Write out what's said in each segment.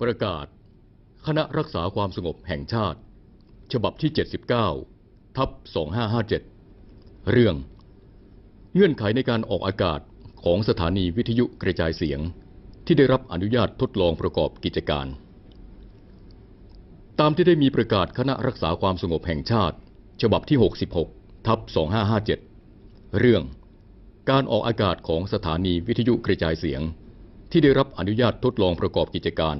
ประกาศ คณะรักษาความสงบแห่งชาติ ฉบับที่ 79 ทับ 2557 เรื่อง เงื่อนไขในการออกอากาศของสถานีวิทยุกระจายเสียง ที่ได้รับอนุญาตทดลองประกอบกิจการ ตามที่ได้มีประกาศคณะรักษาความสงบแห่งชาติ ฉบับที่ 66 ทับ 2557 เรื่อง การออกอากาศของสถานีวิทยุกระจายเสียงที่ได้รับอนุญาตทดลองประกอบกิจการ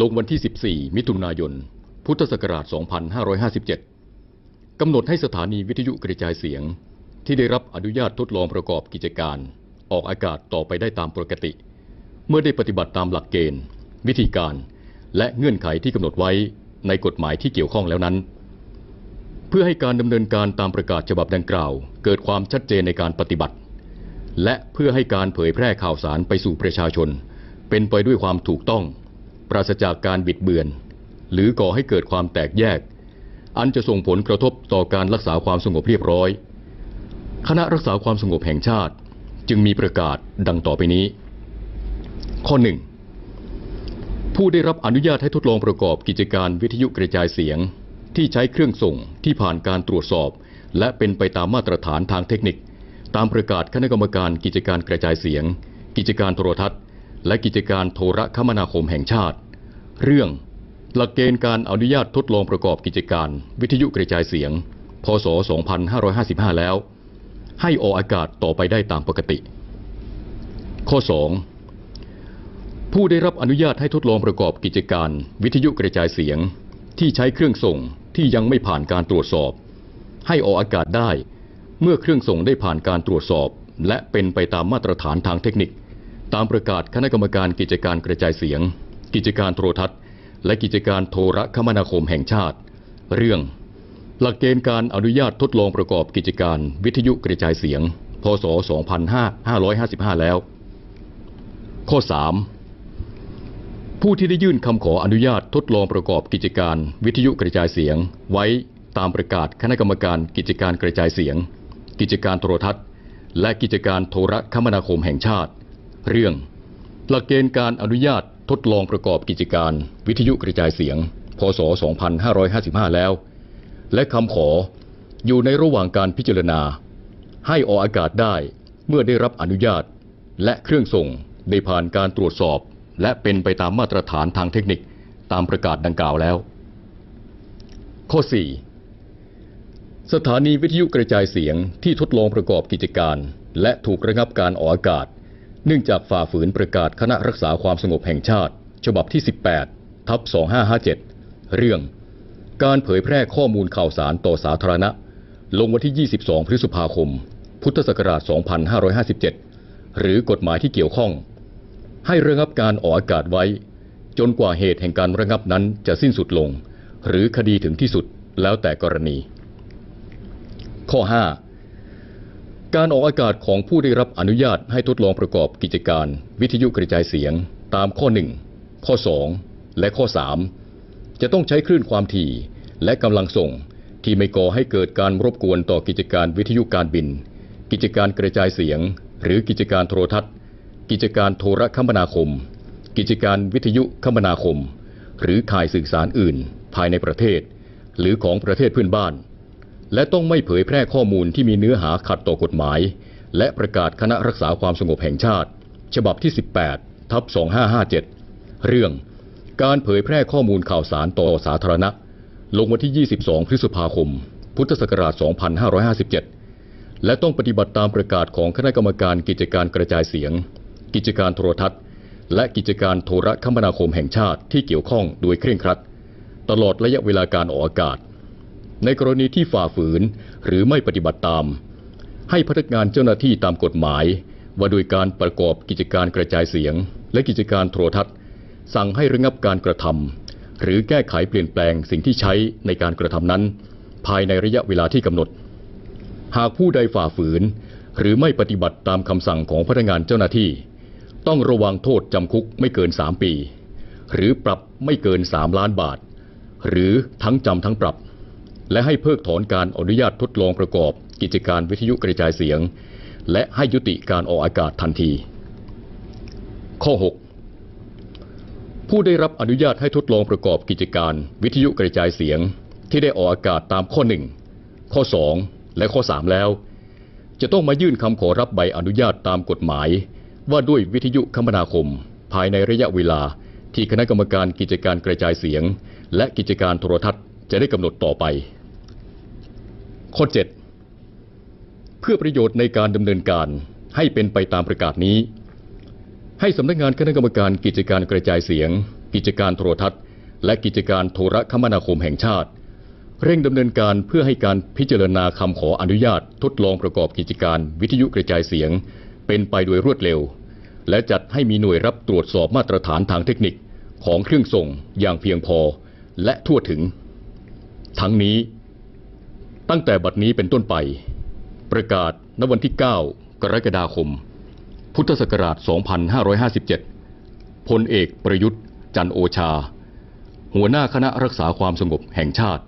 ลงวันที่ 14 มิถุนายน พุทธศักราช 2557 กำหนดให้สถานีวิทยุกระจายเสียง ที่ได้รับอนุญาตทดลองประกอบกิจการ ออกอากาศต่อไปได้ตามปกติ เมื่อได้ปฏิบัติตามหลักเกณฑ์ วิธีการ และเงื่อนไขที่กำหนดไว้ในกฎหมายที่เกี่ยวข้องแล้วนั้น เพื่อให้การดำเนินการตามประกาศฉบับดังกล่าว เกิดความชัดเจนในการปฏิบัติ และเพื่อให้การเผยแพร่ข่าวสารไปสู่ประชาชน เป็นไปด้วยความถูกต้อง ปราศจากการบิดเบือน หรือก่อให้เกิดความแตกแยก อันจะส่งผลกระทบต่อการรักษาความสงบเรียบร้อย คณะรักษาความสงบแห่งชาติจึงมีประกาศดังต่อไปนี้ ข้อ 1. ผู้ได้รับอนุญาตให้ทดลองประกอบกิจการวิทยุกระจายเสียง ที่ใช้เครื่องส่งที่ผ่านการตรวจสอบ และเป็นไปตามมาตรฐานทางเทคนิค ตามประกาศคณะกรรมการกิจการกระจายเสียง กิจการโทรทัศน์ และกิจการโทรคมนาคมแห่งชาติ เรื่อง หลักเกณฑ์การอนุญาตทดลองประกอบกิจการ วิทยุกระจายเสียง พศ 2555 แล้ว ให้ออกอากาศต่อไปได้ตามปกติ ข้อ 2. ผู้ได้รับอนุญาตให้ทดลองประกอบกิจการ วิทยุกระจายเสียง ที่ใช้เครื่องส่งที่ยังไม่ผ่านการตรวจสอบ ให้ออกอากาศได้ เมื่อเครื่องส่งได้ผ่านการตรวจสอบ และเป็นไปตามมาตรฐานทางเทคนิค ตามประกาศคณะกรรมการกิจการกระจายเสียง กิจการโทรทัศน์ และกิจการโทรคมนาคมแห่งชาติ เรื่อง หลักเกณฑ์การอนุญาตทดลองประกอบกิจการวิทยุกระจายเสียง พศ 2555 แล้ว ข้อ 3. ผู้ที่ได้ยื่นคำขออนุญาตทดลองประกอบกิจการวิทยุกระจายเสียง ไว้ตามประกาศคณะกรรมการกิจการกระจายเสียง กิจการโทรทัศน์ และกิจการโทรคมนาคมแห่งชาติ เรื่อง หลักเกณฑ์การอนุญาตทดลองประกอบกิจการ วิทยุกระจายเสียง พศ 2555 แล้ว และคำขออยู่ในระหว่างการพิจารณา ให้ออกอากาศได้เมื่อได้รับอนุญาต และเครื่องส่งได้ผ่านการตรวจสอบ และเป็นไปตามมาตรฐานทางเทคนิคตามประกาศดังกล่าวแล้ว ข้อ 4. สถานีวิทยุกระจายเสียงที่ทดลองประกอบกิจการ และถูกระงับการออกอากาศ เนื่องจากฝ่าฝืนประกาศคณะรักษาความสงบแห่งชาติ ฉบับที่ 18 ทับ 2557 เรื่อง การเผยแพร่ข้อมูลข่าวสารต่อสาธารณะ ลงวันที่ 22 พฤษภาคม พุทธศักราช 2557 หรือกฎหมายที่เกี่ยวข้อง ให้ระงับการออกอากาศไว้ จนกว่าเหตุแห่งการระงับนั้นจะสิ้นสุดลง หรือคดีถึงที่สุดแล้วแต่กรณี ข้อ 5 การออกอากาศของผู้ได้รับอนุญาตให้ทดลองประกอบกิจการ วิทยุกระจายเสียง ตามข้อ 1 ข้อ 2 และข้อ 3 จะต้องใช้คลื่นความถี่และกำลังส่งที่ไม่ก่อให้เกิดการรบกวนต่อกิจการวิทยุการบิน กิจการกระจายเสียง หรือกิจการโทรทัศน์ กิจการโทรคมนาคม กิจการวิทยุคมนาคม หรือข่ายสื่อสารอื่น ภายในประเทศ หรือของประเทศเพื่อนบ้าน และต้องไม่เผยแพร่ข้อมูลที่มีเนื้อหาขัดต่อกฎหมาย และประกาศคณะรักษาความสงบแห่งชาติ ฉบับที่ 18ทับ2557 เรื่อง การเผยแพร่ข้อมูลข่าวสารต่อสาธารณะ ลงวันที่ 22 พฤษภาคม พุทธศักราช 2557 และต้องปฏิบัติตามประกาศของคณะกรรมการกิจการกระจายเสียง กิจการโทรทัศน์ และกิจการโทรคมนาคมแห่งชาติที่เกี่ยวข้องโดยเคร่งครัด ตลอดระยะเวลาการออกอากาศ ในกรณีที่ฝ่าฝืนหรือไม่ปฏิบัติตาม ให้พนักงานเจ้าหน้าที่ตามกฎหมาย ว่าโดยการประกอบกิจการกระจายเสียง และกิจการโทรทัศน์ สั่งให้ระงับการกระทำหรือแก้ไขเปลี่ยนแปลงสิ่งที่ใช้ในการกระทำนั้น ภายในระยะเวลาที่กำหนด หากผู้ใดฝ่าฝืน หรือไม่ปฏิบัติตามคำสั่งของพนักงานเจ้าหน้าที่ ต้องระวังโทษจำคุกไม่เกิน 3 ปี หรือปรับไม่เกิน 3 ล้านบาท หรือทั้งจำทั้งปรับ และให้เพิกถอนการอนุญาตทดลองประกอบ กิจการวิทยุกระจายเสียง และให้ยุติการออกอากาศทันที ข้อ 6 ผู้ได้รับอนุญาตให้ทดลองประกอบกิจการวิทยุกระจายเสียง ที่ได้ออกอากาศตามข้อ 1 ข้อ 2 และข้อ 3 แล้ว จะต้องมายื่นคำขอรับใบอนุญาตตามกฎหมาย ว่าด้วยวิทยุคมนาคม ภายในระยะเวลาที่คณะกรรมการกิจการกระจายเสียง และกิจการโทรทัศน์จะได้กำหนดต่อไป ข้อ 7 เพื่อประโยชน์ในการดำเนินการให้เป็นไปตามประกาศนี้ ให้สำนักงานคณะกรรมการกิจการกระจายเสียง กิจการโทรทัศน์ และกิจการโทรคมนาคมแห่งชาติ เร่งดำเนินการเพื่อให้การพิจารณาคำขออนุญาตทดลองประกอบกิจการวิทยุกระจายเสียง เป็นไปโดยรวดเร็ว และจัดให้มีหน่วยรับตรวจสอบมาตรฐานทางเทคนิคของเครื่องส่งอย่างเพียงพอและทั่วถึง ทั้งนี้ ตั้งแต่บัดนี้เป็นต้นไป ประกาศณวันที่ 9 กรกฎาคม พุทธศักราช 2557 พลเอกประยุทธ์ จันโอชา หัวหน้าคณะรักษาความสงบแห่งชาติ